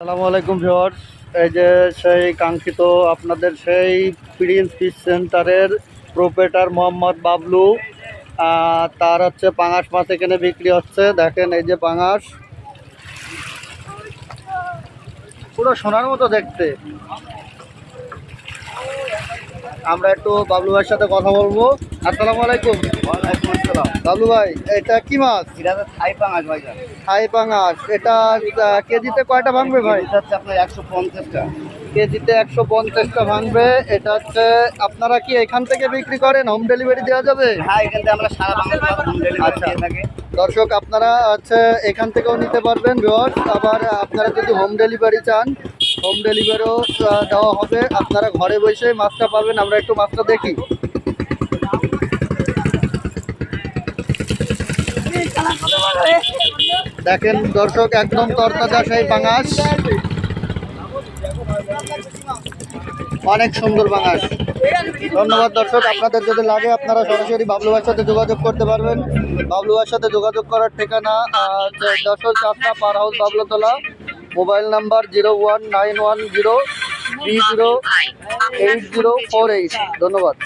আসসালামু আলাইকুম ভিওয়ার্স এই যে সেই কাঙ্ক্ষিত আপনাদের সেই প্রিন্স ফিশ সেন্টারের প্রোপেটার মোহাম্মদ বাবলু তার হচ্ছে পাঙাশ মাছ এখানে বিক্রি হচ্ছে। দেখেন এই যে পাঙাশ। পুরো সোনার মতো দেখতে। আমরা একটু বাবলু ভাইয়ের সাথে কথা বলব। আসসালামু আলাইকুম। বাবলু ভাই এটা কি মাছ? এটা থাই পাঙাশ ভাই থাই পাঙাশ। এটা কেজিতে কয়টা ভাঙবে ভাই? এটা হচ্ছে আপনার একশো পঞ্চাশটা। কেজিতে একশো পঞ্চাশটা ভাঙবে। এটা হচ্ছে আপনারা কি এখান থেকে বিক্রি করেন? হোম ডেলিভারি দেওয়া যাবে? হ্যাঁ এখান থেকে আমরা সারা বাংলা হোম ডেলিভারি আচ্ছা। দর্শক আপনারা হচ্ছে এখান থেকেও নিতে পারবেন ভিওয়ার্স আবার আপনারা যদি হোম ডেলিভারি চান হোম ডেলিভারিও দেওয়া হবে। আপনারা ঘরে বসে মাছটা পাবেন, আমরা একটু মাছটা দেখি। দেখেন দর্শক, একদম তরতাজা সেই পাঙাশ অনেক সুন্দর বাঙাশ ধন্যবাদ দর্শক, আপনাদের যদি লাগে, আপনারা সরাসরি বাবলু ভাইয়ের সাথে যোগাযোগ করতে পারবেন। বাবলু ভাইয়ের সাথে যোগাযোগ করার ঠিকানা দর্শক চারটা পার house Babultala. Mobile number zero one nine one zero three zero eight zero four eight. ধন্যবাদ।